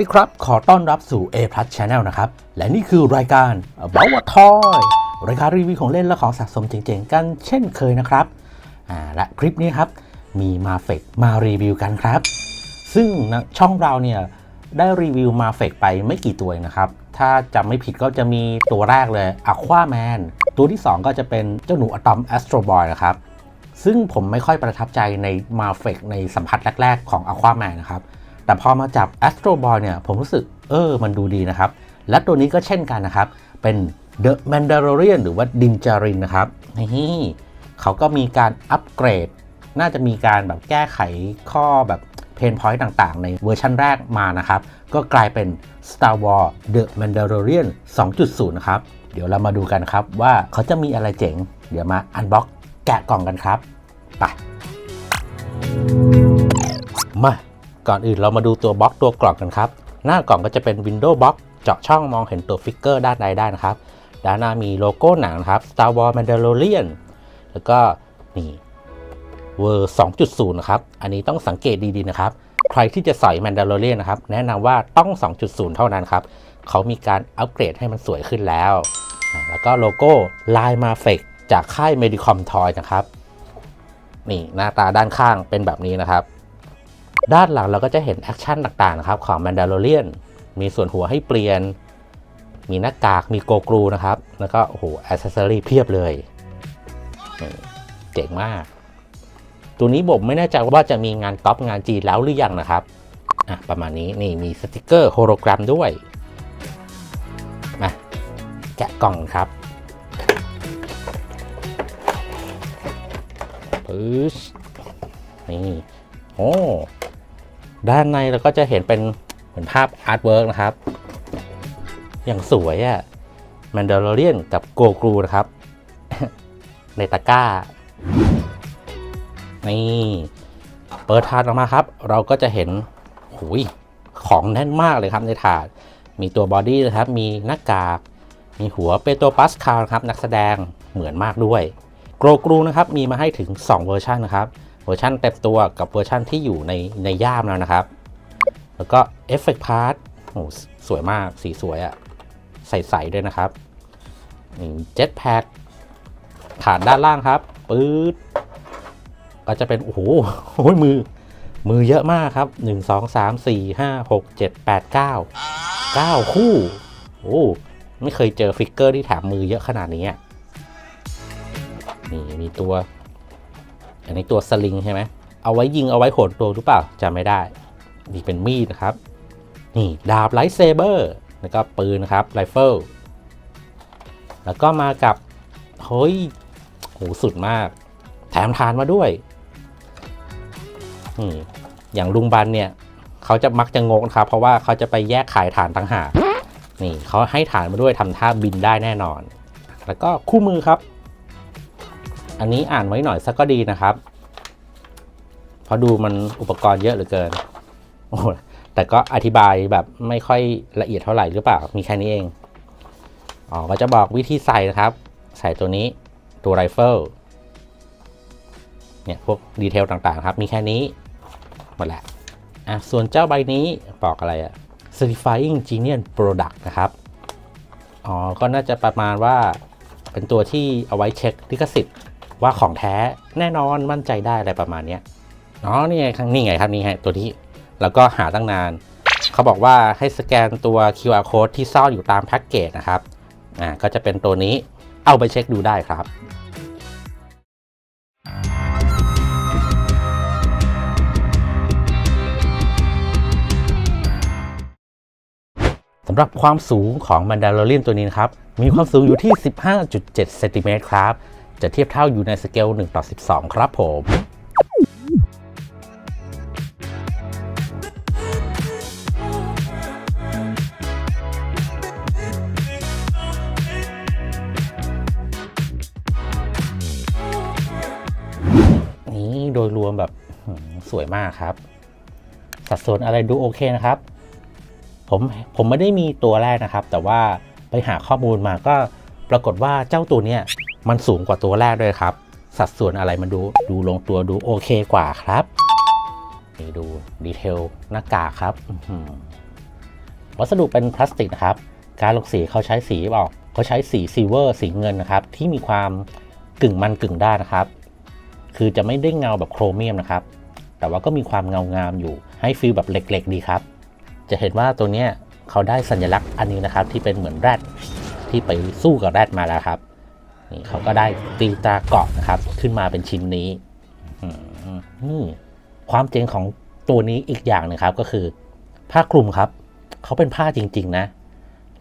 สวัสดีครับ ขอต้อนรับสู่ A Plus Channel นะครับ และนี่คือรายการ About a Toy รายการรีวิวของเล่นและของสะสมเจ๋งๆ กันเช่นเคยนะครับ และคลิปนี้ครับ มีมาเฟกมารีวิวกันครับ ซึ่งนะช่องเราเนี่ย ได้รีวิวมาเฟกไปไม่กี่ตัวนะครับ ถ้าจำไม่ผิดก็จะมีตัวแรกเลย Aquaman ตัวที่ 2 ก็จะเป็นเจ้าหนูอะตอม Astro Boy นะครับซึ่งผมไม่ค่อยประทับใจในมาเฟกในสัมผัสแรก ๆ ของ Aquaman นะครับ แต่พอมาจับ Astro Boy เนี่ยผมรู้สึกเออมันดูดีนะครับ และตัวนี้ก็เช่นกันนะครับ เป็น The Mandalorian หรือว่าดินจารินนะครับนี่เขาก็มีการอัปเกรด น่าจะมีการแบบแก้ไขข้อแบบเพนพอยต์ต่างๆ ในเวอร์ชันแรกมานะครับ ก็กลายเป็น Star Wars The Mandalorian 2.0 นะครับ เดี๋ยวเรามาดูกันครับว่าเขาจะมีอะไรเจ๋ง เดี๋ยวมาอันบ็อกแกะกล่องกันครับ ไป มา ก่อนอื่นเรามาดูตัวบล็อกตัวกล่องกันครับ หน้ากล่องก็จะเป็น Windows Box เจาะช่องมองเห็นตัวฟิกเกอร์ด้านในได้นะครับ ด้านหน้ามีโลโก้หนังนะครับ Star Wars Mandalorian แล้วก็นี่เวอร์2.0 นะครับ อันนี้ต้องสังเกตดีๆนะครับ ใครที่จะใส่ Mandalorian นะครับ แนะนำว่าต้อง 2.0 เท่านั้นครับ เขามีการอัปเกรดให้มันสวยขึ้นแล้ว แล้วก็โลโก้ Line m a f e c จากค่าย Medicom Toy นะครับ นี่หน้าตาด้านข้างเป็นแบบนี้นะครับ ด้านหลังเราก็จะเห็นแอคชั่นต่างๆนะครับของ Mandalorian มีส่วนหัวให้เปลี่ยน มีหน้ากากมีโกกรูนะครับ แล้วก็โอ้โหอ c เซสซอรี่เพียบเลย เจ๋งมาก ตัวนี้ผมไม่แน่ใจว่าจะมีงานก๊อปงานจีนแล้วหรือยังนะครับอะประมาณนี้นี่มีสติกเกอร์โฮโลแกรมด้วยมาแกะกล่องครับปึ๊ชนี่โอ้ ด้านในเราก็จะเห็นเป็นเหมือนภาพอาร์ตเวิร์กนะครับ อย่างสวยอะแมนดาร์เรียนกับโกกรูนะครับ ในตะกร้า นี่ เปิดถาดออกมาครับ เราก็จะเห็นหุยของแน่นมากเลยครับในถาด มีตัวบอดี้นะครับ มีหน้ากาก มีหัวเปโตรปัสคาลครับ นักแสดงเหมือนมากด้วย โกรกรูนะครับ มีมาให้ถึง 2 เวอร์ชันนะครับ เวอร์ชันเต็มตัวกับเวอร์ชันที่อยู่ในในย่ามแล้วนะครับ แล้วก็เอฟเฟกต์พาร์ทโอ้สวยมากสีสวยอะใสๆด้วยนะครับเจ็ตแพ็คฐานด้านล่างครับปื๊ดก็จะเป็นโอ้โหมือ มือเยอะมากครับ 1 2 3 4 5 6 7 8 9 9 คู่ โอ้ไม่เคยเจอฟิกเกอร์ที่แถมมือเยอะขนาดนี้นี่มีตัว อันนี้ตัวสลิงใช่ไหมเอาไว้ยิงเอาไว้โหนตัวหรือเปล่าจำไม่ได้นี่เป็นมีดนะครับ นี่ดาบไลท์เซเบอร์แล้วก็ปืนนะครับไรเฟิลแล้วก็มากับเฮ้ยโหสุดมาก แถมทานมาด้วยนี่อย่างลุงบันเนี่ยเขาจะมักจะงงนะครับ เพราะว่าเขาจะไปแยกขายฐานต่างหากนี่เขาให้ฐานมาด้วยทำท่าบินได้แน่นอน แล้วก็คู่มือครับ อันนี้อ่านไว้หน่อยสักก็ดีนะครับ เพราะดูมันอุปกรณ์เยอะเหลือเกิน โอ้แต่ก็อธิบายแบบไม่ค่อยละเอียดเท่าไหร่หรือเปล่า มีแค่นี้เอง อ๋อ ก็จะบอกวิธีใส่นะครับ ใส่ตัวนี้ตัวไรเฟิล เนี่ยพวกดีเทลต่างๆครับ มีแค่นี้ หมดแหละอะ ส่วนเจ้าใบนี้บอกอะไรอะ Certifying Genius Product นะครับ อ๋อ ก็น่าจะประมาณว่าเป็นตัวที่เอาไว้เช็คลิขสิทธิ์ ว่าของแท้แน่นอนมั่นใจได้อะไรประมาณนี้อ๋อนี่ไงครับนี่ไงครับนี่ไงตัวที่แล้วก็หาตั้งนาน เขาบอกว่าให้สแกนตัว QR code ที่ซ่อนอยู่ตามแพ็กเกจนะครับอ่าก็จะเป็นตัวนี้เอาไปเช็คดูได้ครับสำหรับความสูงของ Mandalorian ตัวนี้นครับ มีความสูงอยู่ที่ 15.7 เซนติเมตรครับ จะเทียบเท่าอยู่ในสเกล1ต่อ12 ครับผมนี่โดยรวมแบบสวยมากครับ สัดส่วนอะไรดูโอเคนะครับ ผมผมไม่ได้มีตัวแรกนะครับ แต่ว่าไปหาข้อมูลมาก็ปรากฏว่าเจ้าตัวเนี้ย มันสูงกว่าตัวแรกด้วยครับ สัดส่วนอะไรมันดูดูลงตัวดูโอเคกว่าครับนี่ดูดีเทลหน้ากากครับวัสดุเป็นพลาสติกนะครับ การลงสีเขาใช้สีบอกเขาใช้สีซิเวอร์สีเงินนะครับ ที่มีความกึ่งมันกึ่งด้านนะครับ คือจะไม่ได้เงาแบบโครเมียมนะครับ แต่ว่าก็มีความเงางามอยู่ให้ฟีลแบบเหล็กๆ ดีครับ จะเห็นว่าตัวเนี้ยเขาได้สัญลักษณ์อันนี้นะครับ ที่เป็นเหมือนแรดที่ไปสู้กับแรดมาแล้วครับ นี่เขาก็ได้ตีตราเกาะนะครับ ขึ้นมาเป็นชิ้นนี้นี่ความเจ๋งของตัวนี้อีกอย่างหนึงครับก็คือ ผ้าคลุมครับ เขาเป็นผ้าจริง ๆ นะ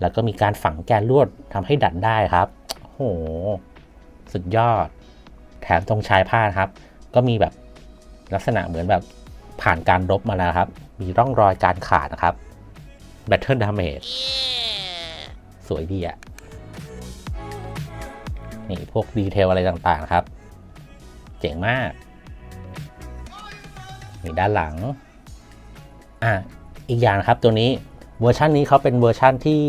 แล้วก็มีการฝังแกนลวดทำให้ดัดได้ครับโห สุดยอด แถมตรงชายผ้าครับ ก็มีแบบลักษณะเหมือนแบบผ่านการรบมาแล้วครับ มีร่องรอยการขาดนะครับ Battle Damage สวยดีอะ นี่พวกดีเทลอะไรต่างๆครับ เจ๋งมากมีด้านหลังอะอีกอย่างนครับตัวนี้เวอร์ชันนี้เขาเป็นเวอร์ชันที่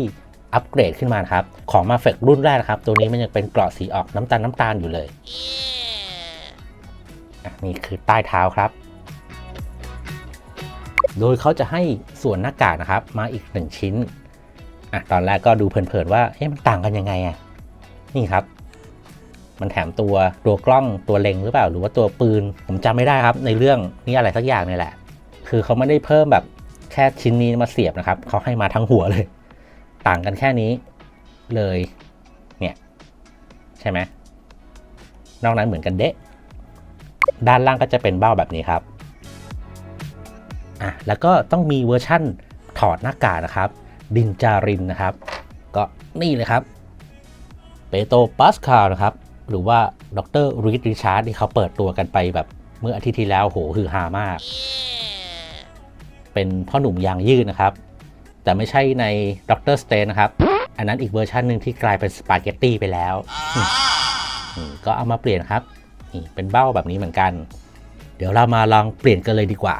อัปเกรดขึ้นมาครับ ของมาเฟกรุ่นแรกครับ ตัวนี้มันยังเป็นเกราะสีออกน้ำตาลน้ำตาลอยู่เลยอะนี่คือใต้เท้าครับ โดยเขาจะให้ส่วนหน้ากากนะครับ มาอีกหนึ่งชิ้นอะตอนแรกก็ดูเพลินๆว่าเฮ้ยมันต่างกันยังไงอะนี่ครับ มันแถมตัวตัวกล้องตัวเล็งหรือเปล่า หรือว่าตัวปืน ผมจำไม่ได้ครับ ในเรื่องนี้อะไรสักอย่างนี่แหละ คือเขาไม่ได้เพิ่มแบบแค่ชิ้นนี้มาเสียบนะครับเขาให้มาทั้งหัวเลย ต่างกันแค่นี้เลยเนี่ยใช่ไหมนอกนั้นเหมือนกันเดะด้านล่างก็จะเป็นเบ้าแบบนี้ครับอะแล้วก็ต้องมีเวอร์ชั่นถอดหน้ากากนะครับ ดินจารินนะครับ ก็นี่เลยครับเปโตปาสคาลนะครับ หรือว่าดรรีดริชาร์ดที่เขาเปิดตัวกันไปแบบเมื่ออาทิตย์ที่แล้วโหฮือฮามาก เป็นพ่อหนุ่มยางยืดนะครับ แต่ไม่ใช่ในด็อกเตอร์สเตนนะครับ อันนั้นอีกเวอร์ชันหนึ่งที่กลายเป็นสปาเกตตี้ไปแล้วก็เอามาเปลี่ยนครับนี่เป็นเบ้าแบบนี้เหมือนกัน เดี๋ยวเรามาลองเปลี่ยนกันเลยดีกว่า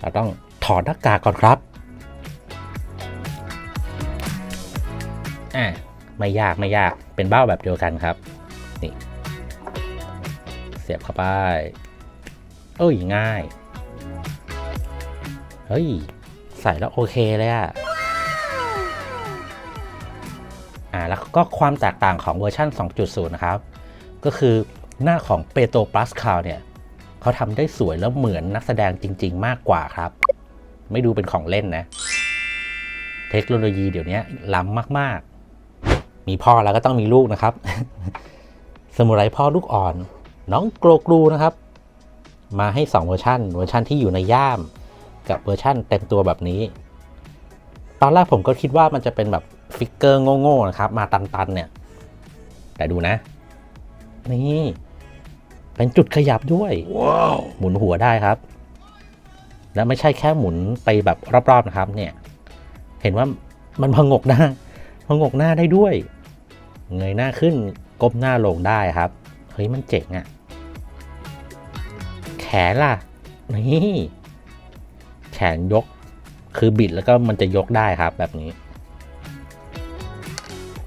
เราต้องถอดหน้ากากก่อนครับอะไม่ยากไม่ยากเป็นเบ้าแบบเดียวกันครับ นี่ เสียบเข้าไป เอ้ย ง่าย เฮ้ย ใส่แล้วโอเคเลยอะอ่า แล้วก็ความแตกต่างของเวอร์ชัน2.0 นะครับ ก็คือหน้าของเปโตรปาสคาลเนี่ยเขาทำได้สวยแล้วเหมือนนักแสดงจริง ๆ มากกว่าครับ ไม่ดูเป็นของเล่นนะ เทคโนโลยีเดี๋ยวนี้ล้ำมาก ๆ มีพ่อแล้วก็ต้องมีลูกนะครับ สมุไรพ่อลูกอ่อน น้องโกรกรูนะครับ มาให้ 2 เวอร์ชันเวอร์ชันที่อยู่ในย่าม กับเวอร์ชั่นเต็มตัวแบบนี้ ตอนแรกผมก็คิดว่ามันจะเป็นแบบฟิกเกอร์โง่ๆนะครับ มาตันๆเนี่ย แต่ดูนะ นี่ เป็นจุดขยับด้วย Wow. หมุนหัวได้ครับ และไม่ใช่แค่หมุนไปแบบรอบๆนะครับ เนี่ย เห็นว่ามันพงกหน้าพงกหน้าได้ด้วย เงยหน้าขึ้น ก้มหน้าลงได้ครับ เฮ้ยมันเจ๋งอะแขนล่ะ นี่ แขนยก คือบิดแล้วก็มันจะยกได้ครับแบบนี้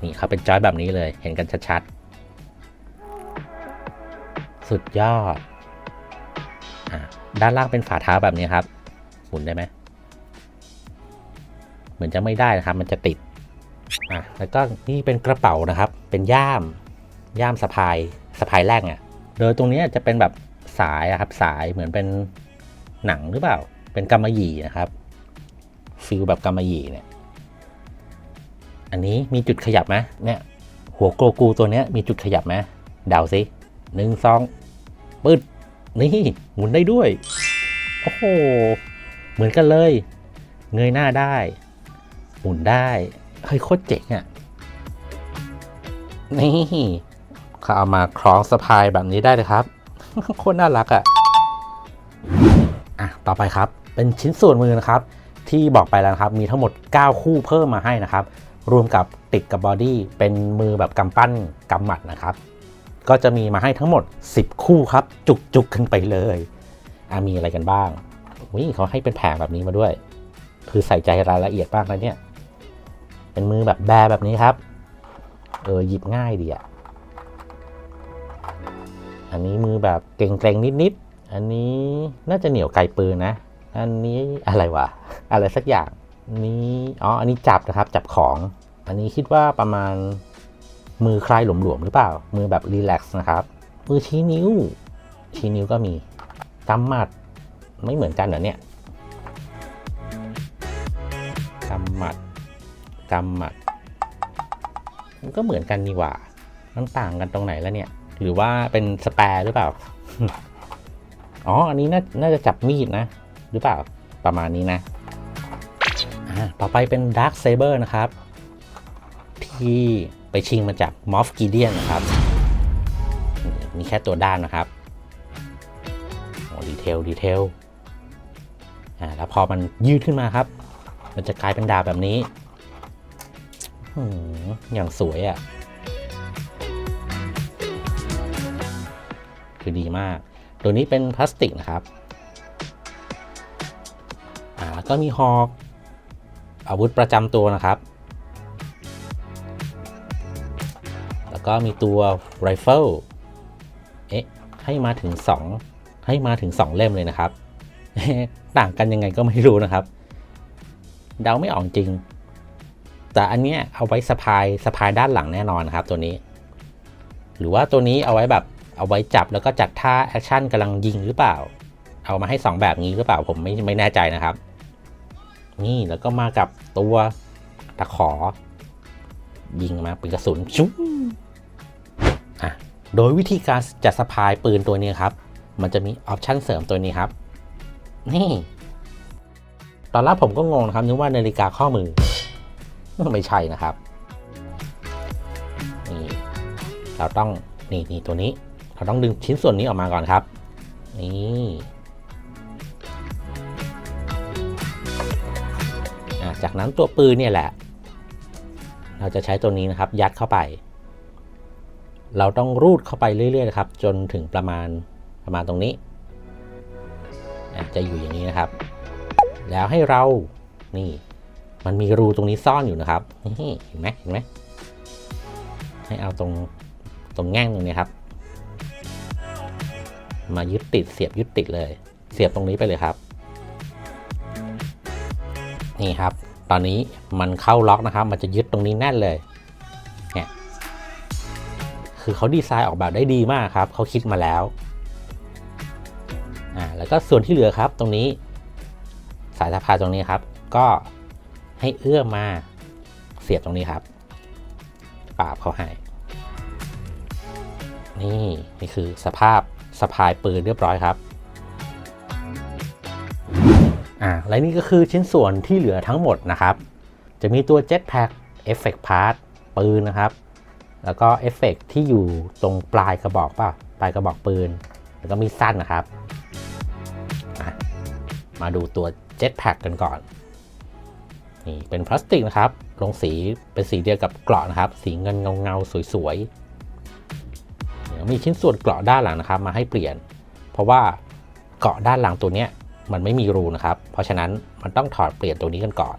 นี่เขาเป็นจอยแบบนี้เลย เห็นกันชัดๆ สุดยอดอด้านล่างเป็นฝ่าเท้าแบบนี้ครับ หมุนได้ไหม เหมือนจะไม่ได้นะครับ มันจะติดอะแล้วก็นี่เป็นกระเป๋านะครับ เป็นย่าม ย่ามสะพายสะพายแรกอะโดยตรงนี้จะเป็นแบบสายอะครับสายเหมือนเป็นหนังหรือเปล่า เป็นกำมะหยี่นะครับฟิลแบบกำมะหยี่เนี่ยอันนี้มีจุดขยับไหมเนี่ยหัวโกกูตัวเนี้ยมีจุดขยับไหมเดาสิหนึ่งสองปึ๊ดนี่หมุนได้ด้วย โอ้โห เหมือนกันเลย เงยหน้าได้ หมุนได้ เฮ้ยโคตรเจ๋งอะ่ะ นี่ เขาเอามาคล้องสะพายแบบนี้ได้เลยครับ โคตรน่ารักอะ่ะอะ ต่อไปครับ เป็นชิ้นส่วนมือนะครับ ที่บอกไปแล้วครับ มีทั้งหมด 9 คู่เพิ่มมาให้นะครับ รวมกับติดกับบอดี้ เป็นมือแบบกำปั้นกำหมัดนะครับ ก็จะมีมาให้ทั้งหมด 10 คู่ครับ จุกๆกกันไปเลยอะมีอะไรกันบ้างวิ่เขาให้เป็นแผงแบบนี้มาด้วย คือใส่ใจรายละเอียดมากนะเนี่ย เป็นมือแบบแบแบบนี้ครับ เออหยิบง่ายดีอะ อันนี้มือแบบเกรงๆนิดๆ อันนี้น่าจะเหนียวไกลปืนนะ อันนี้อะไรวะ อะไรสักอย่าง นี้อ๋อ อันนี้จับนะครับ จับของ อันนี้คิดว่าประมาณมือคลายหลวมๆหรือเปล่า มือแบบรีแลกซ์นะครับ มือชี้นิ้ว ชี้นิ้วก็มีกำหมัดไม่เหมือนกันเหรอเนี่ยกำหมัดกำหมัด มันก็เหมือนกันนี่หว่า มันต่างกันตรงไหนแล้วเนี่ย หรือว่าเป็นสแปร์หรือเปล่า อ๋อ อันนี้น่านาจะจับมีดนะ หรือเปล่า ประมาณนี้นะต่อไปเป็น Dark Saber นะครับ ที่ไปชิงมาจาก Moff Gideon นะครับ มีแค่ตัวด้านนะครับ โอ้ดีเทล ดีเทล อ่า แล้วพอมันยืดขึ้นมาครับ มันจะกลายเป็นดาบแบบนี้อืมอย่างสวยอะ่ะ คือดีมาก ตัวนี้เป็นพลาสติกนะครับ อ่าแล้วก็มีฮอกอาวุธประจำตัวนะครับ แล้วก็มีตัวไรเฟิลเอ๊ะ ให้มาถึง 2 ให้มาถึง 2 เล่มเลยนะครับ ต่างกันยังไงก็ไม่รู้นะครับ เดาไม่ออกจริง แต่อันเนี้ยเอาไว้สะพายสะพายด้านหลังแน่นอนนครับตัวนี้ หรือว่าตัวนี้เอาไว้แบบ เอาไว้จับแล้วก็จัดท่าแอคชั่นกำลังยิงหรือเปล่า เอามาให้ 2 แบบนี้หรือเปล่าผมไม่ไม่แน่ใจนะครับ นี่แล้วก็มากับตัวตะขอ ยิงมาเป็นกระสุนชุบอะโดยวิธีการจัดสะพายปืนตัวนี้ครับ มันจะมีออปชันเสริมตัวนี้ครับ นี่ ตอนแรกผมก็งงนะครับนึกว่านาฬิกาข้อมือ ไม่ใช่นะครับ นี่ เราต้องนี่นี่ตัวนี้ เราต้องดึงชิ้นส่วนนี้ออกมาก่อนครับ นี่จากนั้นตัวปืนเนี่ยแหละ เราจะใช้ตัวนี้นะครับ ยัดเข้าไป เราต้องรูดเข้าไปเรื่อยๆนะครับ จนถึงประมาณประมาณตรงนี้ จะอยู่อย่างนี้นะครับ แล้วให้เรานี่มันมีรูตรงนี้ซ่อนอยู่นะครับเห็นไหมเห็นไหมให้เอาตรงตรงแง่งตรงนี้ครับ มายึดติดเสียบยึดติดเลย เสียบตรงนี้ไปเลยครับ นี่ครับ ตอนนี้มันเข้าล็อกนะครับ มันจะยึดตรงนี้แน่นเลยเนี่ยคือเขาดีไซน์ออกแบบได้ดีมากครับเขาคิดมาแล้วอ่าแล้วก็ส่วนที่เหลือครับตรงนี้ สายสะพายตรงนี้ครับ ก็ให้เอื้อมมาเสียบตรงนี้ครับปาบเขาให้นี่นี่คือสภาพ สะพายปืนเรียบร้อยครับอ่าและนี่ก็คือชิ้นส่วนที่เหลือทั้งหมดนะครับ จะมีตัว Jetpack Effect Part ปืนนะครับ แล้วก็เอฟเฟกที่อยู่ตรงปลายกระบอกป่ะปลายกระบอกปืน แล้วก็มีสั้นนะครับ มาดูตัว Jetpack กันก่อน นี่เป็นพลาสติกนะครับ ลงสีเป็นสีเดียวกับเกราะนะครับ สีเงินเงาๆสวยๆ มีชิ้นส่วนเกราะด้านหลังนะครับมาให้เปลี่ยน เพราะว่าเกราะด้านหลังตัวนี้มันไม่มีรูนะครับ เพราะฉะนั้นมันต้องถอดเปลี่ยนตัวนี้กันก่อน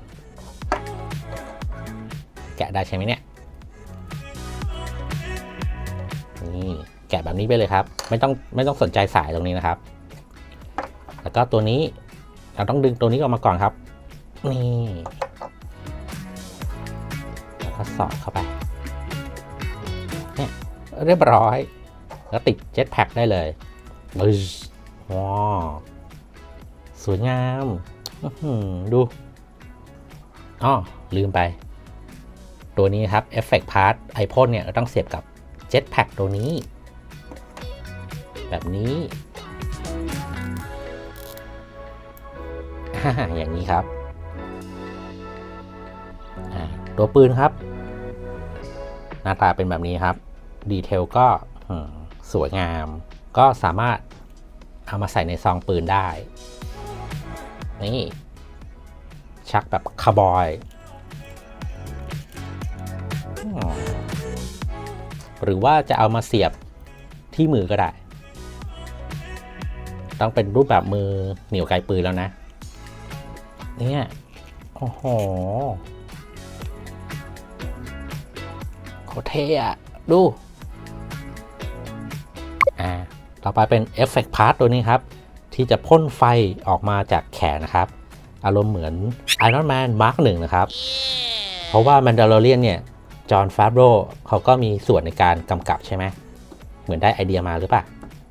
แกะได้ใช่ไหมเนี่ยนี่แกะแบบนี้ไปเลยครับ ไม่ต้องไม่ต้องสนใจสายตรงนี้นะครับ แล้วก็ตัวนี้เราต้องดึงตัวนี้ออกมาก่อนครับ นี่แล้วก็สอดเข้าไปเนี่ยเรียบร้อย แล้วติดเจ็ตแพ็คได้เลยบึ้ชว้าวสวยงามอื้อหือดูอ๋อลืมไป ตัวนี้ครับ Effect Part ไอพ่นเนี่ยต้องเสียบกับ Jetpack ตัวนี้ แบบนี้ อย่างนี้ครับอ่าตัวปืนครับ หน้าตาเป็นแบบนี้ครับ ดีเทลก็อืม สวยงาม ก็สามารถเอามาใส่ในซองปืนได้ นี่ ชักแบบคาร์บอย หรือว่าจะเอามาเสียบที่มือก็ได้ ต้องเป็นรูปแบบมือเหนียวไกลปืนแล้วนะ เนี่ย โอ้โหโคเทอะดู อ่าต่อไปเป็นเอฟเฟกต์พาร์ตตัวนี้ครับ ที่จะพ่นไฟออกมาจากแขนนะครับ อารมณ์เหมือน Iron Man Mark 1นะครับ เพราะว่า Mandalorian เนี่ยจอห์นฟาโรเขาก็มีส่วนในการกำกับใช่ไหมเหมือนได้ไอเดียมาหรือเปล่า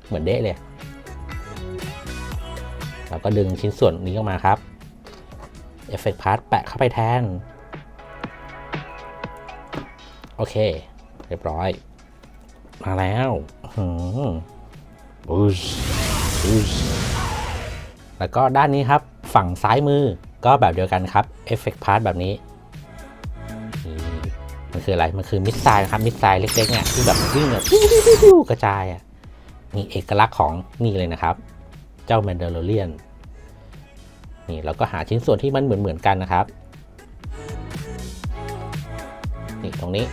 เหมือนเด้เลยเราก็ดึงชิ้นส่วนนี้ออกมาครับ Effect Part แปะเข้าไปแทน โอเค เรียบร้อย มาแล้ว บูชบูชแล้วก็ด้านนี้ครับฝั่งซ้ายมือก็แบบเดียวกันครับ Effect Part แบบนี้ มันคืออะไร มันคือมิสไซล์ครับ มิสไซล์เล็กๆเนี่ยที่แบบวิ่งแบบกระจายอะนี่เอกลักษณ์ของนี่เลยนะครับ เจ้าแมนเดลเลียนนี่เราก็หาชิ้นส่วนที่มันเหมือนๆกันนะครับ นี่ตรงนี้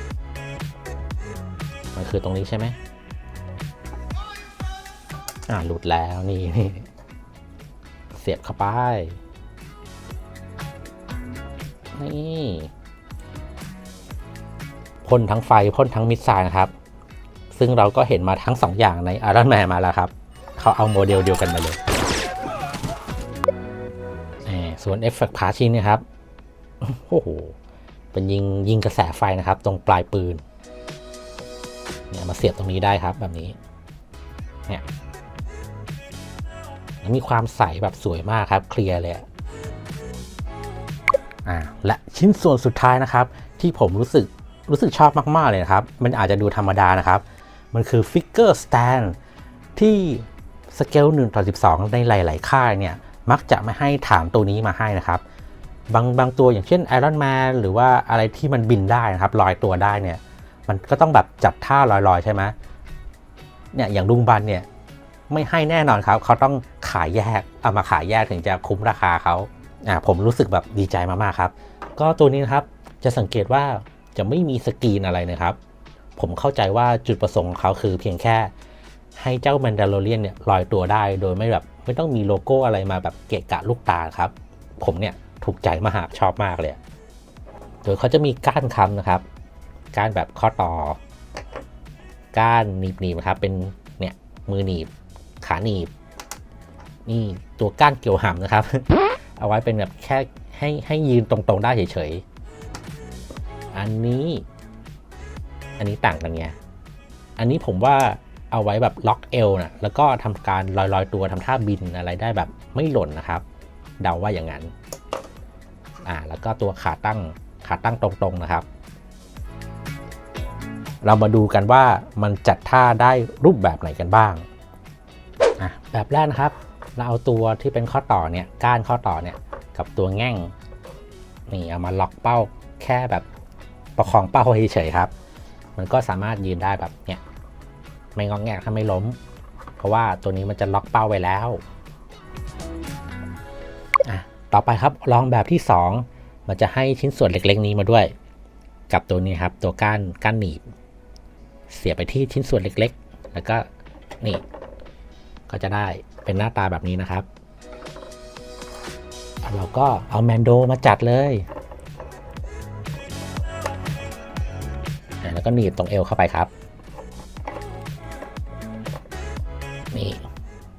มันคือตรงนี้ใช่ไหม อ่าหลุดแล้วนี่นี่เสียบเข้าไป นี่พ่นทั้งไฟพ่นทั้งมิสไซล์นะครับ ซึ่งเราก็เห็นมาทั้งสองอย่างในอารอนแมนมาแล้วครับ เขาเอาโมเดลเดียวกันมาเลยนี่ส่วนเอฟเฟกต์พาชินเนี่ยครับ โอ้โห เป็นยิงยิงกระแสไฟนะครับ ตรงปลายปืน เนี่ยมาเสียบตรงนี้ได้ครับแบบนี้ เนี่ย มีความใสแบบสวยมากครับ เคลียร์เลยอ่าและชิ้นส่วนสุดท้ายนะครับ ที่ผมรู้สึกรู้สึกชอบมากๆเลยนะครับ มันอาจจะดูธรรมดานะครับ มันคือฟิกเกอร์สแตนที่สเกล1ต่อ12 ในหลายๆ ค่ายเนี่ย มักจะไม่ให้ฐานตัวนี้มาให้นะครับ บางบางตัวอย่างเช่นไอรอนแมนหรือว่าอะไรที่มันบินได้นะครับ ลอยตัวได้เนี่ย มันก็ต้องแบบจัดท่าลอยๆ ใช่ไหมเนี่ยอย่างลุงบันเนี่ย ไม่ให้แน่นอนครับ เขาต้องขายแยก เอามาขายแยกถึงจะคุ้มราคาเขาอ่าผมรู้สึกแบบดีใจมากๆครับ ก็ตัวนี้นะครับจะสังเกตว่าจะไม่มีสกรีนอะไรนะครับ ผมเข้าใจว่าจุดประสงค์ของเขาคือเพียงแค่ ให้เจ้าแมนดาโลเรียนเนี่ยลอยตัวได้ โดยไม่แบบไม่ต้องมีโลโก้อะไรมาแบบเกะกะลูกตาครับ ผมเนี่ยถูกใจมากชอบมากเลย โดยเขาจะมีก้านคำนะครับ ก้านแบบข้อต่อ ก้านหนีบหนีบๆนะครับเป็นเนี่ยมือหนีบ ขาหนีบ นี่ตัวก้านเกี่ยวหำนะครับ เอาไว้เป็นแบบแค่ให้ให้ยืนตรงๆได้เฉยๆ อันนี้ อันนี้ต่างกันไง อันนี้ผมว่าเอาไว้แบบล็อกเอวนะแล้วก็ทำการลอยๆตัวทำท่าบินอะไรได้แบบไม่หล่นนะครับ เดาว่าอย่างนั้น อ่า แล้วก็ตัวขาตั้งขาตั้งตรงๆนะครับ เรามาดูกันว่ามันจัดท่าได้รูปแบบไหนกันบ้าง อะแบบแรกนะครับ เราเอาตัวที่เป็นข้อต่อเนี่ยก้านข้อต่อเนี่ยกับตัวแง่งนี่เอามาล็อกเป้าแค่แบบประคองเป้าเฉยๆครับ มันก็สามารถยืนได้แบบเนี่ยไม่งองแงกถ้าไม่ล้ม เพราะว่าตัวนี้มันจะล็อกเป้าไว้แล้วอะต่อไปครับลองแบบที่ 2 มันจะให้ชิ้นส่วนเล็กๆนี้มาด้วย กับตัวนี้ครับ ตัวก้านก้านหนีบ เสียบไปที่ชิ้นส่วนเล็กๆ แล้วก็นี่ ก็จะได้เป็นหน้าตาแบบนี้นะครับ เราก็เอาแมนโดมาจัดเลยแล้วก็หนีบตรงเอวเข้าไปครับ นี่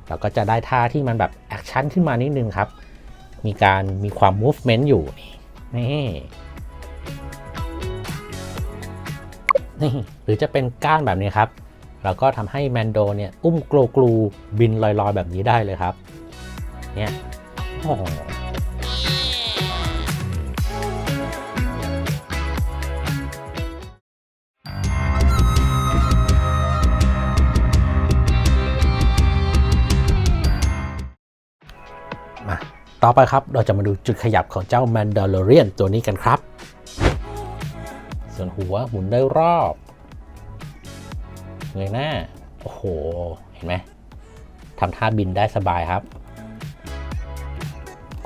เราก็จะได้ท่าที่มันแบบแอคชั่นขึ้นมานิดนึงครับ มีการมีความ movement อยู่นี่นี่หรือจะเป็นก้านแบบนี้ครับ เราก็ทำให้แมนโดเนี่ยอุ้มโกลกลูบินลอยๆ แบบนี้ได้เลยครับ เนี่ยโอ้มาต่อไปครับ เราจะมาดูจุดขยับของเจ้าแมนดา l o เรียนตัวนี้กันครับ ส่วนหัวหมุนได้รอบ เงยหน้า โอ้โห เห็นไหมทำท่าบินได้สบายครับ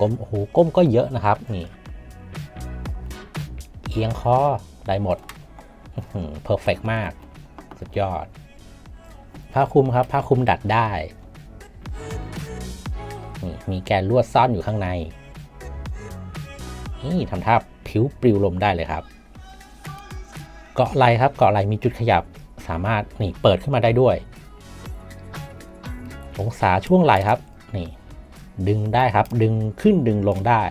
ก้ม โอ้โห ก้มก็เยอะนะครับ นี่ เอียงคอได้หมดเพอร์เฟกมาก สุดยอด ผ้าคลุมครับ ผ้าคลุมดัดได้นี่มีแกนลวดซ่อนอยู่ข้างใน นี่ทำท่าผิวปลิวลมได้เลยครับ เกาะไหลครับ เกาะไหลมีจุดขยับามารถนี่เปิดขึ้นมาได้ด้วย องศาช่วงไหลครับนี่ดึงได้ครับดึงขึ้นดึงลงได้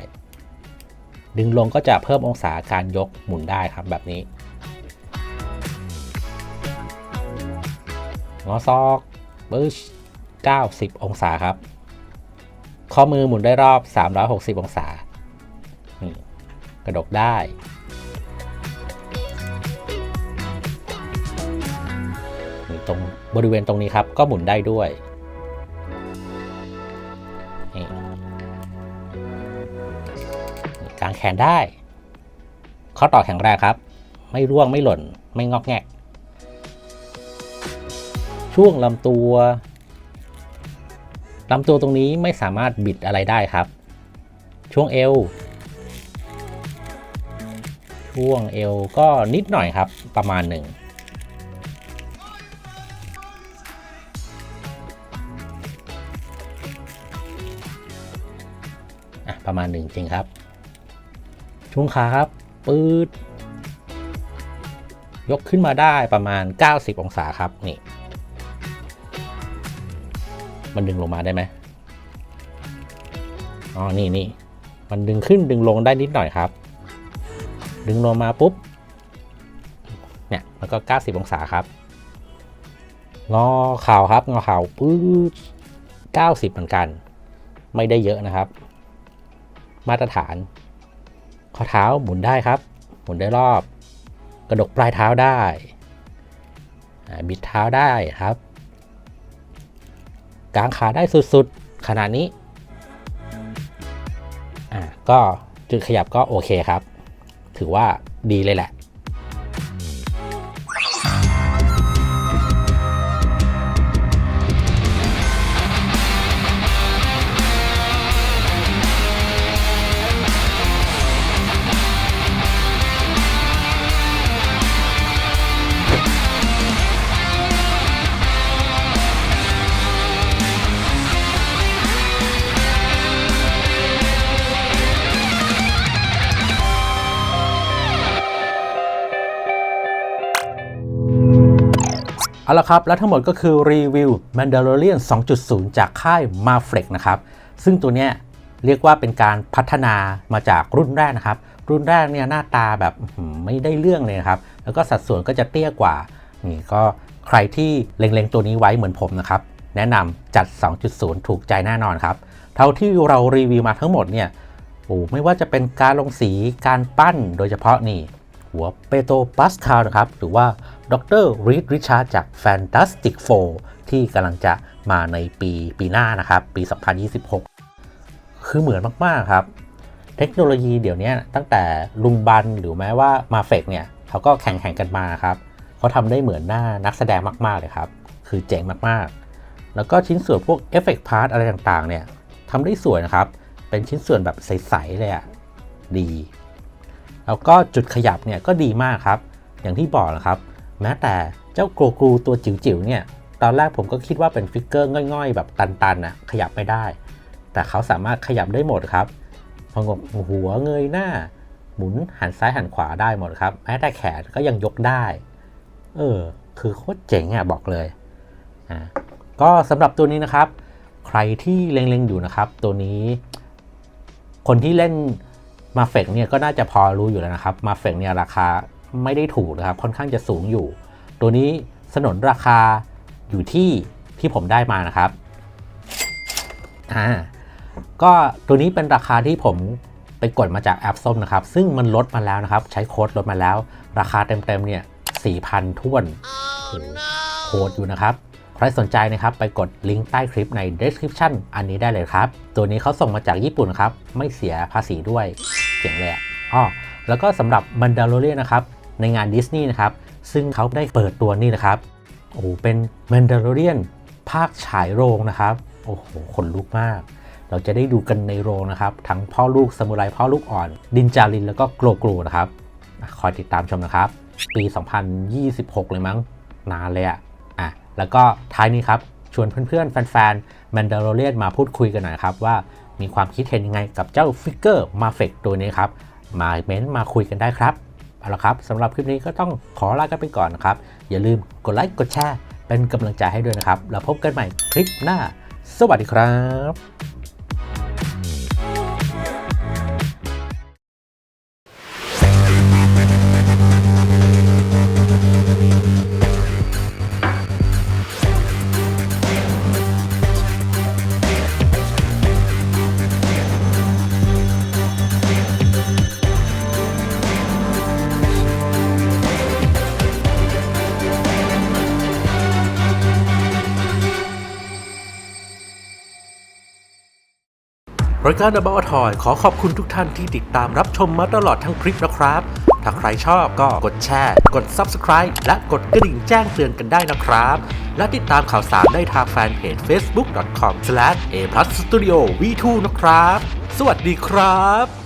ดึงลงก็จะเพิ่มองศาการยกหมุนได้ครับแบบนี้งอซอกปึ๊ช90 องศาครับ ข้อมือหมุนได้รอบ 360 องศานี่กระดกได้ บริเวณตรงนี้ครับก็หมุนได้ด้วยนี่กางแขนได้ ข้อต่อแข็งแรงครับ ไม่ร่วงไม่หล่นไม่งอกแงก ช่วงลำตัวลำตัวตรงนี้ไม่สามารถบิดอะไรได้ครับ ช่วงเอว ช่วงเอวก็นิดหน่อยครับประมาณหนึ่ง อะประมาณหนึ่งจริงครับ ช่วงขาครับปืดยกขึ้นมาได้ประมาณ 90 องศาครับนี่ มันดึงลงมาได้ไหมอ๋อนี่นี่มันดึงขึ้นดึงลงได้นิดหน่อยครับ ดึงลงมาปุ๊บเนี่ยมันก็ 90 องศาครับ งอเข่าครับ งอเข่าปื๊ด90 เหมือนกัน ไม่ได้เยอะนะครับ มาตรฐาน ข้อเท้าหมุนได้ครับ หมุนได้รอบ กระดกปลายเท้าได้ บิดเท้าได้ครับ กางขาได้สุดๆ ขนาดนี้ ก็จุดขยับก็โอเคครับ ถือว่าดีเลยแหละ เอาละครับ และทั้งหมดก็คือรีวิว Mandalorian 2.0 จากค่าย m a f l e x นะครับ ซึ่งตัวเนี้ยเรียกว่าเป็นการพัฒนามาจากรุ่นแรกนะครับ รุ่นแรกเนี่ยหน้าตาแบบไม่ได้เรื่องเลยนะครับ แล้วก็สัดส่วนก็จะเตี้ยกว่า นี่ก็ใครที่เล็งๆตัวนี้ไว้เหมือนผมนะครับ แนะนำจัด 2.0 ถูกใจแน่นอนครับ เท่าที่เรารีวิวมาทั้งหมดเนี่ยโอ้ไม่ว่าจะเป็นการลงสีการปั้นโดยเฉพาะนี่หัวเปโตรปัสคาลนะครับ หรือว่า ดรรีดริชาร์ดจาก Fantastic Four ที่กำลังจะมาในปีปีหน้านะครับ ปี 2026 คือเหมือนมาก ๆ ครับ เทคโนโลยีเดี๋ยวนี้ตั้งแต่ลุงบันหรือแม้ว่ามาเฟกเนี่ยเขาก็แข่งแข่งกันมาครับเขาทำได้เหมือนหน้านักแสดงมาก ๆ เลยครับ คือเจ๋งมาก ๆ แล้วก็ชิ้นส่วนพวกเอฟเฟกต์พาร์ทอะไรต่างๆเนี่ยทำได้สวยนะครับ เป็นชิ้นส่วนแบบใส ๆ เลยอะดี แล้วก็จุดขยับเนี่ยก็ดีมากครับ อย่างที่บอกนะครับ แม้แต่เจ้าโกกรูตัวจิ๋วๆเนี่ยตอนแรกผมก็คิดว่าเป็นฟิกเกอร์ง่อยๆ แบบตันๆน่ะขยับไม่ได้ แต่เขาสามารถขยับได้หมดครับพองกหัวเงยหน้า หมุนหันซ้ายหันขวาได้หมดครับ แม้แต่แขนก็ยังยกได้ เออ คือโคตรเจ๋งอะบอกเลยอ่าก็สำหรับตัวนี้นะครับ ใครที่เล็งๆอยู่นะครับ ตัวนี้ คนที่เล่นมาเฟกเนี่ยก็น่าจะพอรู้อยู่แล้วนะครับ มาเฟกเนี่ยราคา ไม่ได้ถูกนะครับ ค่อนข้างจะสูงอยู่ ตัวนี้สนนราคาอยู่ที่ที่ผมได้มานะครับอ่าก็ตัวนี้เป็นราคาที่ผมไปกดมาจากแอปส้มนะครับ ซึ่งมันลดมาแล้วนะครับ ใช้โค้ดลดมาแล้ว ราคาเต็มๆเนี่ย4,000ท้วนโอ้โหโหดอยู่นะครับ ใครสนใจนะครับไปกดลิงก์ใต้คลิปใน description อันนี้ได้เลยครับ ตัวนี้เขาส่งมาจากญี่ปุ่นครับ ไม่เสียภาษีด้วยเจ๋งเลยอะอ้อแล้วก็สำหรับ Mandalorian นะครับ ในงานดิสนีย์นะครับ ซึ่งเขาได้เปิดตัวนี่นะครับ โอ้เป็น Mandalorian ภาคฉายโรงนะครับ โอ้โห ขนลุกมาก เราจะได้ดูกันในโรงนะครับ ทั้งพ่อลูกซามูไรพ่อลูกอ่อน ดินจารินแล้วก็โกรโกรนะครับ คอยติดตามชมนะครับ ปี 2026 เลยมั้ง นานเลยอะอะ แล้วก็ท้ายนี้ครับ ชวนเพื่อนๆ แฟนๆ Mandalorian มาพูดคุยกันหน่อยครับว่ามีความคิดเห็นยังไงกับเจ้าฟิกเกอร์มาเฟกตัวนี้ครับ มาเม้นต์มาคุยกันได้ครับ เอาละครับสำหรับคลิปนี้ก็ต้องขอลากันไปก่อนนะครับ อย่าลืมกดไลค์กดแชร์เป็นกำลังใจให้ด้วยนะครับ แล้วพบกันใหม่คลิปหน้า สวัสดีครับายการ About a Toy ขอขอบคุณทุกท่านที่ติดตามรับชมมาตลอดทั้งคลิปนะครับ ถ้าใครชอบก็กดแชร์ กด Subscribe และกดกระดิ่งแจ้งเตือนกันได้นะครับ และติดตามข่าวสารได้ทางแฟนเพจ facebook.com/a+studio v2 นะครับ สวัสดีครับ